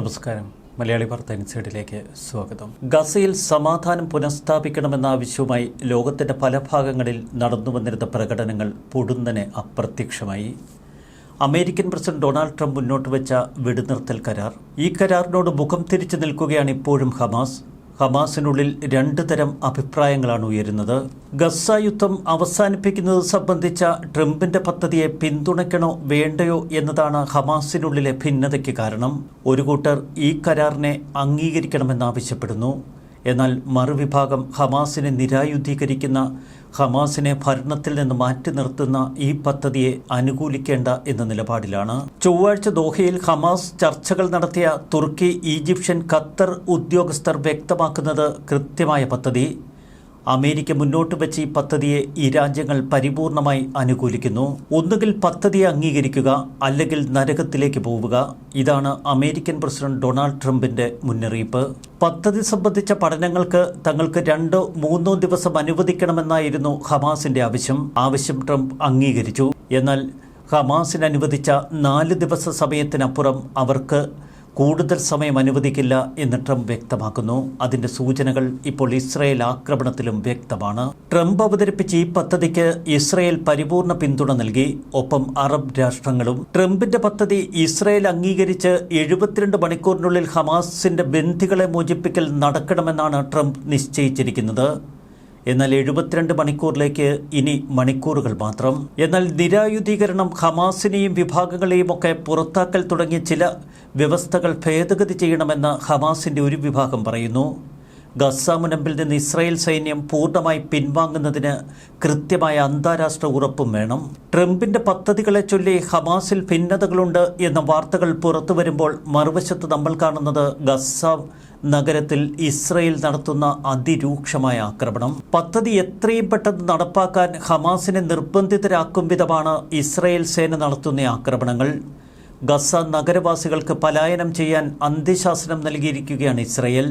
നമസ്കാരം. മലയാളി വാർത്ത ഇൻസൈഡിലേക്ക് സ്വാഗതം. ഗസയിൽ സമാധാനം പുനഃസ്ഥാപിക്കണമെന്ന ആവശ്യവുമായി ലോകത്തിന്റെ പല ഭാഗങ്ങളിൽ നടന്നു വന്നിരുന്ന പ്രകടനങ്ങൾ പൊടുന്നനെ അപ്രത്യക്ഷമായി. അമേരിക്കൻ പ്രസിഡന്റ് ഡൊണാൾഡ് ട്രംപ് മുന്നോട്ട് വെച്ച വെടിനിർത്തൽ കരാർ. ഈ കരാറിനോട് മുഖം തിരിച്ചു നിൽക്കുകയാണ് ഇപ്പോഴും ഹമാസ്. ഹമാസിനുള്ളിൽ രണ്ട് തരം അഭിപ്രായങ്ങളാണ് ഉയരുന്നത്. ഗസ യുദ്ധം അവസാനിപ്പിക്കുന്നത് സംബന്ധിച്ച ട്രംപിന്റെ പദ്ധതിയെ പിന്തുണയ്ക്കണോ വേണ്ടയോ എന്നതാണ് ഹമാസിനുള്ളിലെ ഭിന്നതയ്ക്ക് കാരണം. ഒരു കൂട്ടർ ഈ കരാറിനെ അംഗീകരിക്കണമെന്നാവശ്യപ്പെടുന്നു. എന്നാൽ മറുവിഭാഗം ഹമാസിനെ നിരായുധീകരിക്കുന്ന ഹമാസിനെ ഭരണത്തിൽ നിന്ന് മാറ്റി നിർത്തുന്ന ഈ പദ്ധതിയെ അനുകൂലിക്കേണ്ട എന്ന നിലപാടിലാണ്. ചൊവ്വാഴ്ച ദോഹയിൽ ഹമാസ് ചർച്ചകൾ നടത്തിയ തുർക്കി ഈജിപ്ഷ്യൻ ഖത്തർ ഉദ്യോഗസ്ഥർ വ്യക്തമാക്കുന്നത് കൃത്യമായ പദ്ധതി. അമേരിക്ക മുന്നോട്ട് വെച്ച ഈ പദ്ധതിയെ ഈ രാജ്യങ്ങൾ പരിപൂർണമായി അനുകൂലിക്കുന്നു. ഒന്നുകിൽ പദ്ധതിയെ അംഗീകരിക്കുക അല്ലെങ്കിൽ നരകത്തിലേക്ക് പോവുക. ഇതാണ് അമേരിക്കൻ പ്രസിഡന്റ് ഡൊണാൾഡ് ട്രംപിന്റെ മുന്നറിയിപ്പ്. പദ്ധതി സംബന്ധിച്ച പഠനങ്ങൾക്ക് തങ്ങൾക്ക് രണ്ടോ മൂന്നോ ദിവസം അനുവദിക്കണമെന്നായിരുന്നു ഹമാസിന്റെ ആവശ്യം. ആവശ്യം ട്രംപ് അംഗീകരിച്ചു. എന്നാൽ ഹമാസിന് അനുവദിച്ച നാല് ദിവസ സമയത്തിനപ്പുറം അവർക്ക് കൂടുതൽ സമയം അനുവദിക്കില്ല എന്ന് ട്രംപ് വ്യക്തമാക്കുന്നു. അതിന്റെ സൂചനകൾ ഇപ്പോൾ ഇസ്രയേൽ ആക്രമണത്തിലും വ്യക്തമാണ്. ട്രംപ് അവതരിപ്പിച്ച ഈ പദ്ധതിക്ക് ഇസ്രയേൽ പരിപൂർണ പിന്തുണ നൽകി. ഒപ്പം അറബ് രാഷ്ട്രങ്ങളും ട്രംപിന്റെ പദ്ധതി ഇസ്രയേൽ അംഗീകരിച്ച് എഴുപത്തിരണ്ട് മണിക്കൂറിനുള്ളിൽ ഹമാസിന്റെ ബന്ധികളെ മോചിപ്പിക്കൽ നടക്കണമെന്നാണ് ട്രംപ് നിശ്ചയിച്ചിരിക്കുന്നത്. എന്നാൽ എഴുപത്തിരണ്ട് മണിക്കൂറിലേക്ക് ഇനി മണിക്കൂറുകൾ മാത്രം. എന്നാൽ നിരായുധീകരണം ഹമാസിനെയും വിഭാഗങ്ങളെയും ഒക്കെ പുറത്താക്കൽ തുടങ്ങിയ ചില വ്യവസ്ഥകൾ ഭേദഗതി ചെയ്യണമെന്ന് ഹമാസിന്റെ ഒരു വിഭാഗം പറയുന്നു. ഗസ മുനമ്പിൽ നിന്ന് ഇസ്രായേൽ സൈന്യം പൂർണമായി പിൻവാങ്ങുന്നതിന് കൃത്യമായ അന്താരാഷ്ട്ര ഉറപ്പും വേണം. ട്രംപിന്റെ പദ്ധതികളെ ചൊല്ലി ഹമാസിൽ ഭിന്നതകളുണ്ട് എന്ന വാർത്തകൾ പുറത്തു വരുമ്പോൾ മറുവശത്ത് നമ്മൾ കാണുന്നത് ഗസ നഗരത്തിൽ ഇസ്രയേൽ നടത്തുന്ന അതിരൂക്ഷമായ ആക്രമണം. പദ്ധതി എത്രയും പെട്ടെന്ന് നടപ്പാക്കാൻ ഹമാസിനെ നിർബന്ധിതരാക്കും വിധമാണ് ഇസ്രയേൽ സേന നടത്തുന്ന ആക്രമണങ്ങൾ. ഗസ നഗരവാസികൾക്ക് പലായനം ചെയ്യാൻ അന്ത്യശാസനം നൽകിയിരിക്കുകയാണ് ഇസ്രയേൽ.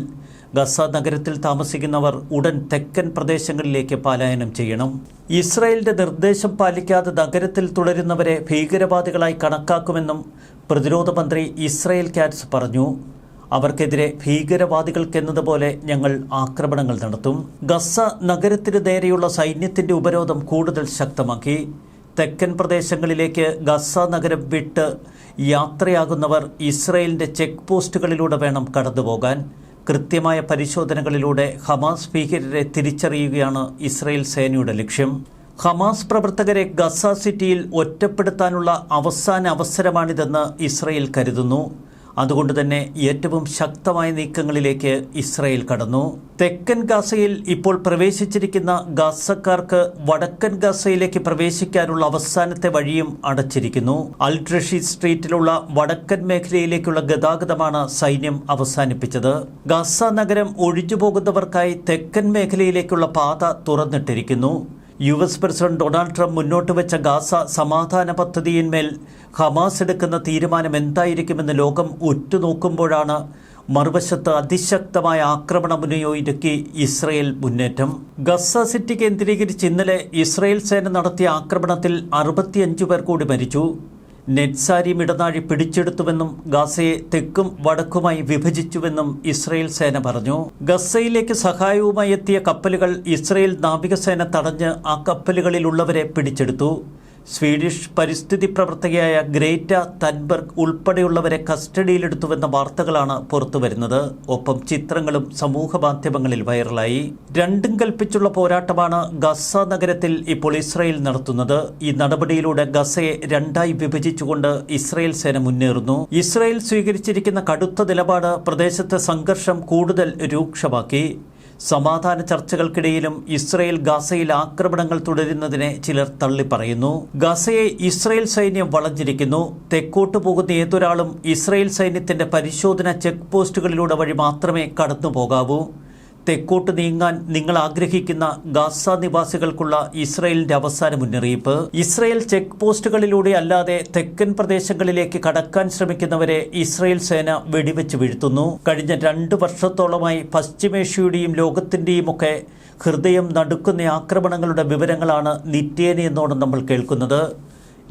ഗസ നഗരത്തിൽ താമസിക്കുന്നവർ ഉടൻ തെക്കൻ പ്രദേശങ്ങളിലേക്ക് പലായനം ചെയ്യണം. ഇസ്രായേലിന്റെ നിർദ്ദേശം പാലിക്കാതെ നഗരത്തിൽ തുടരുന്നവരെ ഭീകരവാദികളായി കണക്കാക്കുമെന്നും പ്രതിരോധ മന്ത്രി ഇസ്രായേൽ കാറ്റ്സ് പറഞ്ഞു. അവർക്കെതിരെ ഭീകരവാദികൾക്കെന്നതുപോലെ ഞങ്ങൾ ആക്രമണങ്ങൾ നടത്തും. ഗസ നഗരത്തിനു നേരെയുള്ള സൈന്യത്തിന്റെ ഉപരോധം കൂടുതൽ ശക്തമാക്കി. തെക്കൻ പ്രദേശങ്ങളിലേക്ക് ഗസ നഗരം വിട്ട് യാത്രയാകുന്നവർ ഇസ്രയേലിന്റെ ചെക്ക് പോസ്റ്റുകളിലൂടെ വേണം കടന്നുപോകാൻ. കൃത്യമായ പരിശോധനകളിലൂടെ ഹമാസ് ഭീകരരെ തിരിച്ചറിയുകയാണ് ഇസ്രയേൽ സേനയുടെ ലക്ഷ്യം. ഹമാസ് പ്രവർത്തകരെ ഗസ സിറ്റിയിൽ ഒറ്റപ്പെടുത്താനുള്ള അവസാന അവസരമാണിതെന്ന് ഇസ്രയേൽ കരുതുന്നു. അതുകൊണ്ട് തന്നെ ഏറ്റവും ശക്തമായ നീക്കങ്ങളിലേക്ക് ഇസ്രായേൽ കടന്നു. തെക്കൻ ഗാസയിൽ ഇപ്പോൾ പ്രവേശിച്ചിരിക്കുന്ന ഗാസക്കാർക്ക് വടക്കൻ ഗാസയിലേക്ക് പ്രവേശിക്കാനുള്ള അവസാനത്തെ വഴിയും അടച്ചിരിക്കുന്നു. അൽട്രഷി സ്ട്രീറ്റിലുള്ള വടക്കൻ മേഖലയിലേക്കുള്ള ഗതാഗതമാണ് സൈന്യം അവസാനിപ്പിച്ചത്. ഗാസ നഗരം ഒഴിഞ്ഞുപോകുന്നവർക്കായി തെക്കൻ മേഖലയിലേക്കുള്ള പാത തുറന്നിട്ടിരിക്കുന്നു. U S president Donald Trump മുന്നോട്ട് വെച്ച ഗാസ സമാധാന പദ്ധതിയിന്മേൽ ഹമാസ് എടുക്കുന്ന തീരുമാനം എന്തായിരിക്കുമെന്ന് ലോകം ഉറ്റുനോക്കുമ്പോഴാണ് മറുവശത്ത് അതിശക്തമായ ആക്രമണമുനയൊരുക്കി ഇസ്രയേൽ മുന്നേറ്റം. ഗസ സിറ്റി കേന്ദ്രീകരിച്ച് ഇന്നലെ ഇസ്രയേൽ സേന നടത്തിയ ആക്രമണത്തിൽ അറുപത്തിയഞ്ചു പേർ കൂടി മരിച്ചു. നെറ്റ്സാരിയും ഇടനാഴി പിടിച്ചെടുത്തുവെന്നും ഗസയെ തെക്കും വടക്കുമായി വിഭജിച്ചുവെന്നും ഇസ്രയേൽ സേന പറഞ്ഞു. ഗസയിലേക്ക് സഹായവുമായി എത്തിയ കപ്പലുകൾ ഇസ്രയേൽ നാവികസേന തടഞ്ഞ് ആ കപ്പലുകളിലുള്ളവരെ പിടിച്ചെടുത്തു. സ്വീഡിഷ് പരിസ്ഥിതി പ്രവർത്തകയായ ഗ്രേറ്റ തൻബർഗ് ഉൾപ്പെടെയുള്ളവരെ കസ്റ്റഡിയിലെടുത്തുവെന്ന വാർത്തകളാണ് പുറത്തുവരുന്നത്. ഒപ്പം ചിത്രങ്ങളും സമൂഹ മാധ്യമങ്ങളിൽ വൈറലായി. രണ്ടും കൽപ്പിച്ചുള്ള പോരാട്ടമാണ് ഗസ നഗരത്തിൽ ഇപ്പോൾ ഇസ്രയേൽ നടത്തുന്നത്. ഈ നടപടിയിലൂടെ ഗസയെ രണ്ടായി വിഭജിച്ചുകൊണ്ട് ഇസ്രയേൽ സേന മുന്നേറുന്നു. ഇസ്രയേൽ സ്വീകരിച്ചിരിക്കുന്ന കടുത്ത നിലപാട് പ്രദേശത്തെ സംഘർഷം കൂടുതൽ രൂക്ഷമാക്കി. സമാധാന ചർച്ചകൾക്കിടയിലും ഇസ്രയേൽ ഗാസയിൽ ആക്രമണങ്ങൾ തുടരുന്നതിനെ ചിലർ തള്ളിപ്പറയുന്നു. ഗാസയെ ഇസ്രയേൽ സൈന്യം വളഞ്ഞിരിക്കുന്നു. തെക്കോട്ട് പോകുന്ന ഏതൊരാളും ഇസ്രയേൽ സൈന്യത്തിന്റെ പരിശോധന ചെക്ക് പോസ്റ്റുകളിലൂടെ വഴി മാത്രമേ കടന്നു പോകാവൂ തെക്കോട്ട് നീങ്ങാൻ നിങ്ങൾ ആഗ്രഹിക്കുന്ന ഗാസ നിവാസികൾക്കുള്ള ഇസ്രയേലിന്റെ അവസാന മുന്നറിയിപ്പ്. ഇസ്രയേൽ ചെക്ക് പോസ്റ്റുകളിലൂടെ അല്ലാതെ തെക്കൻ പ്രദേശങ്ങളിലേക്ക് കടക്കാൻ ശ്രമിക്കുന്നവരെ ഇസ്രയേൽ സേന വെടിവെച്ച് വീഴ്ത്തുന്നു. കഴിഞ്ഞ രണ്ട് വർഷത്തോളമായി പശ്ചിമേഷ്യയുടെയും ലോകത്തിന്റെയും ഒക്കെ ഹൃദയം നടുക്കുന്ന ആക്രമണങ്ങളുടെ വിവരങ്ങളാണ് നിത്യേന നമ്മൾ കേൾക്കുന്നത്.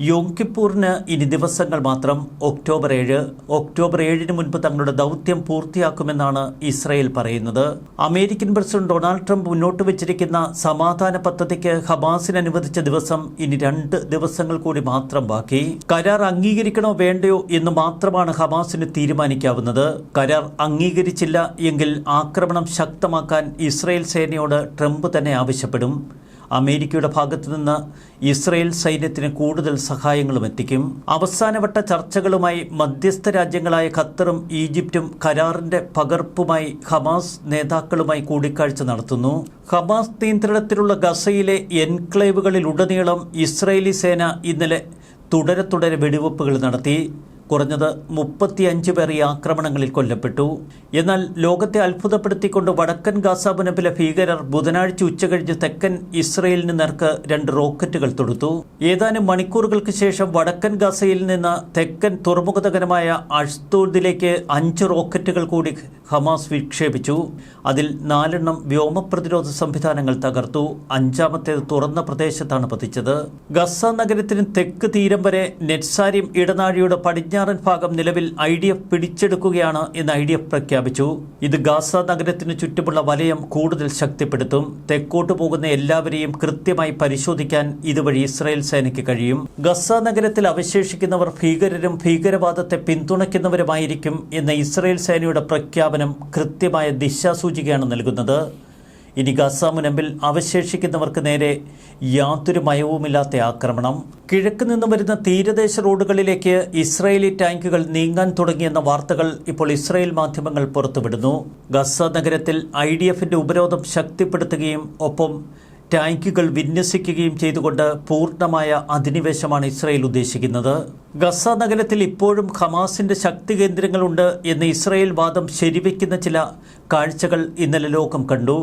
യോം കിപ്പൂറിന് ഇനി ദിവസങ്ങൾ മാത്രം ഒക്ടോബർ ഏഴ്. ഒക്ടോബർ ഏഴിന് മുൻപ് തങ്ങളുടെ ദൗത്യം പൂർത്തിയാക്കുമെന്നാണ് ഇസ്രായേൽ പറയുന്നത്. അമേരിക്കൻ പ്രസിഡന്റ് ഡൊണാൾഡ് ട്രംപ് മുന്നോട്ട് വെച്ചിരിക്കുന്ന സമാധാന പദ്ധതിക്ക് ഹമാസിന് അനുവദിച്ച ദിവസം ഇനി രണ്ട് ദിവസങ്ങൾ കൂടി മാത്രം ബാക്കി. കരാർ അംഗീകരിക്കണോ വേണ്ടയോ എന്ന് മാത്രമാണ് ഹമാസിന് തീരുമാനിക്കാവുന്നത്. കരാർ അംഗീകരിച്ചില്ല എങ്കിൽ ആക്രമണം ശക്തമാക്കാൻ ഇസ്രായേൽ സേനയോട് ട്രംപ് തന്നെ ആവശ്യപ്പെടും. അമേരിക്കയുടെ ഭാഗത്തുനിന്ന് ഇസ്രയേൽ സൈന്യത്തിന് കൂടുതൽ സഹായങ്ങളും എത്തിക്കും. അവസാനവട്ട ചർച്ചകളുമായി മധ്യസ്ഥ രാജ്യങ്ങളായ ഖത്തറും ഈജിപ്തും കരാറിന്റെ പകർപ്പുമായി ഹമാസ് നേതാക്കളുമായി കൂടിക്കാഴ്ച നടത്തുന്നു. ഹമാസ് നിയന്ത്രണത്തിലുള്ള ഗസയിലെ എൻക്ലേവുകളിലുടനീളം ഇസ്രയേലി സേന ഇന്നലെ തുടരെ തുടരെ വെടിവെപ്പുകൾ നടത്തി. കുറഞ്ഞത് മുപ്പത്തിയഞ്ച് പേർ ഈ ആക്രമണങ്ങളിൽ കൊല്ലപ്പെട്ടു. എന്നാൽ ലോകത്തെ അത്ഭുതപ്പെടുത്തിക്കൊണ്ട് വടക്കൻ ഗാസാബുനബിലെ ഭീകരർ ബുധനാഴ്ച ഉച്ചകഴിഞ്ഞ് തെക്കൻ ഇസ്രയേലിന് നേർക്ക് രണ്ട് റോക്കറ്റുകൾ തൊടുത്തു. ഏതാനും മണിക്കൂറുകൾക്ക് ശേഷം വടക്കൻ ഗാസയിൽ നിന്ന് തെക്കൻ തുറമുഖ നഗരമായ അഷ്തൂദിലേക്ക് അഞ്ച് റോക്കറ്റുകൾ കൂടി ഹമാസ് വിക്ഷേപിച്ചു. അതിൽ നാലെണ്ണം വ്യോമ പ്രതിരോധ സംവിധാനങ്ങൾ തകർത്തു. അഞ്ചാമത്തേത് തുറന്ന പ്രദേശത്താണ് പതിച്ചത്. ഗസ നഗരത്തിന് തെക്ക് തീരം വരെ നെറ്റ്സാരിം ഇടനാഴിയുടെ പടിഞ്ഞാറൻ ഭാഗം നിലവിൽ ഐ ഡി എഫ് പിടിച്ചെടുക്കുകയാണ് എന്ന് ഐ ഡി എഫ് പ്രഖ്യാപിച്ചു. ഇത് ഗാസ നഗരത്തിന് ചുറ്റുമുള്ള വലയം കൂടുതൽ ശക്തിപ്പെടുത്തും. തെക്കോട്ട് പോകുന്ന എല്ലാവരെയും കൃത്യമായി പരിശോധിക്കാൻ ഇതുവഴി ഇസ്രായേൽ സേനയ്ക്ക് കഴിയും. ഗസ നഗരത്തിൽ അവശേഷിക്കുന്നവർ ഭീകരരും ഭീകരവാദത്തെ പിന്തുണയ്ക്കുന്നവരുമായിരിക്കും എന്ന ഇസ്രായേൽ സേനയുടെ പ്രഖ്യാപനം കൃത്യമായ ദിശാസൂചികയാണ് നൽകുന്നത്. ഇനി ഗസ മുനമ്പിൽ അവശേഷിക്കുന്നവർക്ക് നേരെ യാതൊരു മയവുമില്ലാത്ത ആക്രമണം. കിഴക്ക് നിന്നും വരുന്ന തീരദേശ റോഡുകളിലേക്ക് ഇസ്രായേലി ടാങ്കുകൾ നീങ്ങാൻ തുടങ്ങിയെന്ന വാർത്തകൾ ഇപ്പോൾ ഇസ്രായേൽ മാധ്യമങ്ങൾ പുറത്തുവിടുന്നു. ഗസ നഗരത്തിൽ ഐ ഉപരോധം ശക്തിപ്പെടുത്തുകയും ഒപ്പം ടാങ്കുകൾ വിന്യസിക്കുകയും ചെയ്തുകൊണ്ട് പൂർണമായ അധിനിവേശമാണ് ഇസ്രയേൽ ഉദ്ദേശിക്കുന്നത്. ഗസ നഗരത്തിൽ ഇപ്പോഴും ഹമാസിന്റെ ശക്തി കേന്ദ്രങ്ങളുണ്ട് എന്ന് ഇസ്രയേൽ വാദം ശരിവെക്കുന്ന ചില കാഴ്ചകൾ ഇന്നലെ ലോകം കണ്ടു.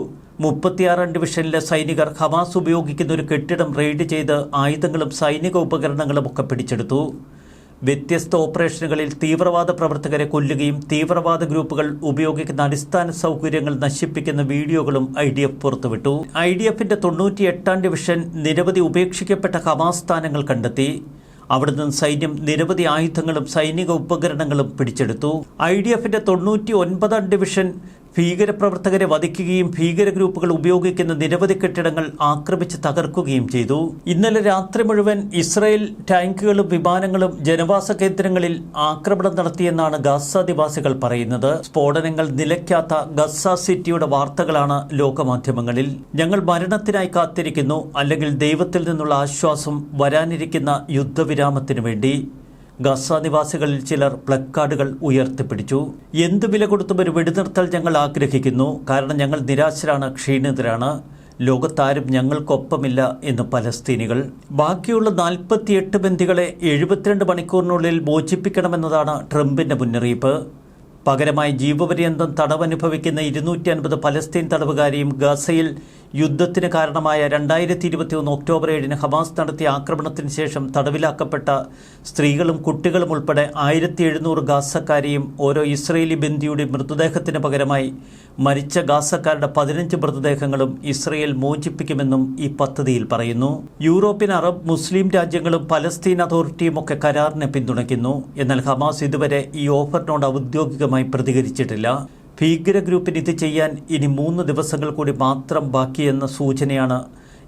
മുപ്പത്തിയാറാം ഡിവിഷനിലെ സൈനികർ ഹമാസ് ഉപയോഗിക്കുന്ന ഒരു കെട്ടിടം റെയ്ഡ് ചെയ്ത് ആയുധങ്ങളും സൈനിക ഉപകരണങ്ങളും ഒക്കെ പിടിച്ചെടുത്തു. വ്യത്യസ്ത ഓപ്പറേഷനുകളിൽ തീവ്രവാദ പ്രവർത്തകരെ കൊല്ലുകയും തീവ്രവാദ ഗ്രൂപ്പുകൾ ഉപയോഗിക്കുന്ന അടിസ്ഥാന സൗകര്യങ്ങൾ നശിപ്പിക്കുന്ന വീഡിയോകളും ഐ ഡി എഫ് പുറത്തുവിട്ടു. ഐ ഡി എഫിന്റെ തൊണ്ണൂറ്റി എട്ടാം ഡിവിഷൻ നിരവധി ഉപേക്ഷിക്കപ്പെട്ട ഹമാസ് സ്ഥാനങ്ങൾ കണ്ടെത്തി. അവിടുന്ന് സൈന്യം നിരവധി ആയുധങ്ങളും സൈനിക ഉപകരണങ്ങളും പിടിച്ചെടുത്തു. ഐ ഡി എഫിന്റെ തൊണ്ണൂറ്റി ഒൻപതാം ഡിവിഷൻ ഭീകരപ്രവർത്തകരെ വധിക്കുകയും ഭീകര ഗ്രൂപ്പുകൾ ഉപയോഗിക്കുന്ന നിരവധി കെട്ടിടങ്ങൾ ആക്രമിച്ച് തകർക്കുകയും ചെയ്തു. ഇന്നലെ രാത്രി മുഴുവൻ ഇസ്രായേൽ ടാങ്കുകളും വിമാനങ്ങളും ജനവാസ കേന്ദ്രങ്ങളിൽ ആക്രമണം നടത്തിയെന്നാണ് ഗസ നിവാസികൾ പറയുന്നത്. സ്ഫോടനങ്ങൾ നിലയ്ക്കാത്ത ഗസ സിറ്റിയുടെ വാർത്തകളാണ് ലോകമാധ്യമങ്ങളിൽ. ഞങ്ങൾ മരണത്തിനായി കാത്തിരിക്കുന്നു. അല്ലെങ്കിൽ ദൈവത്തിൽ നിന്നുള്ള ആശ്വാസം വരാനിരിക്കുന്ന യുദ്ധവിരാമത്തിനു വേണ്ടി. ഗസ നിവാസികളിൽ ചിലർ പ്ലക്കാർഡുകൾ ഉയർത്തിപ്പിടിച്ചു. എന്ത് വില കൊടുത്തും ഒരു വെടിനിർത്തൽ ഞങ്ങൾ ആഗ്രഹിക്കുന്നു. കാരണം ഞങ്ങൾ നിരാശരാണ് ക്ഷീണിതരാണ്. ലോകത്താരും ഞങ്ങൾക്കൊപ്പമില്ല എന്ന് പലസ്തീനികൾ. ബാക്കിയുള്ള നാൽപ്പത്തിയെട്ട് ബന്ദികളെ എഴുപത്തിരണ്ട് മണിക്കൂറിനുള്ളിൽ മോചിപ്പിക്കണമെന്നതാണ് ട്രംപിന്റെ മുന്നറിയിപ്പ്. പകരമായി ജീവപര്യന്തം തടവനുഭവിക്കുന്ന ഇരുന്നൂറ്റി അൻപത് പലസ്തീൻ തടവുകാരെയും ഗസയിൽ യുദ്ധത്തിന് കാരണമായ രണ്ടായിരത്തി ഇരുപത്തി ഒന്ന് ഒക്ടോബർ ഏഴിന് ഹമാസ് നടത്തിയ ആക്രമണത്തിന് ശേഷം തടവിലാക്കപ്പെട്ട സ്ത്രീകളും കുട്ടികളും ഉൾപ്പെടെ ആയിരത്തി എഴുന്നൂറ് ഗാസക്കാരെയും ഓരോ ഇസ്രയേലി ബന്ദിയുടെ മൃതദേഹത്തിന് പകരമായി മരിച്ച ഗാസക്കാരുടെ പതിനഞ്ച് മൃതദേഹങ്ങളും ഇസ്രയേൽ മോചിപ്പിക്കുമെന്നും ഈ പദ്ധതിയിൽ പറയുന്നു. യൂറോപ്യൻ അറബ് മുസ്ലിം രാജ്യങ്ങളും പലസ്തീൻ അതോറിറ്റിയും ഒക്കെ കരാറിനെ പിന്തുണയ്ക്കുന്നു. എന്നാൽ ഹമാസ് ഇതുവരെ ഈ ഓഫറിനോട് ഔദ്യോഗികമായി പ്രതികരിച്ചിട്ടില്ല. ഭീകര ഗ്രൂപ്പിന് ഇത് ചെയ്യാൻ ഇനി മൂന്ന് ദിവസങ്ങൾ കൂടി മാത്രം ബാക്കിയെന്ന സൂചനയാണ്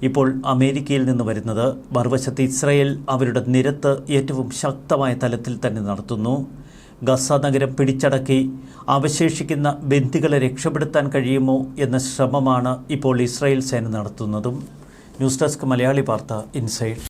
ഇപ്പോൾ അമേരിക്കയിൽ നിന്ന് വരുന്നത്. മറുവശത്ത് ഇസ്രയേൽ അവരുടെ നിരത്ത് ഏറ്റവും ശക്തമായ തലത്തിൽ തന്നെ നടത്തുന്നു. ഗസ നഗരം പിടിച്ചടക്കി അവശേഷിക്കുന്ന ബന്ദികളെ രക്ഷപ്പെടുത്താൻ കഴിയുമോ എന്ന ശ്രമമാണ് ഇപ്പോൾ ഇസ്രായേൽ സേന നടത്തുന്നതും. ന്യൂസ് ഡെസ്ക് മലയാളി വാർത്ത ഇൻസൈഡ്.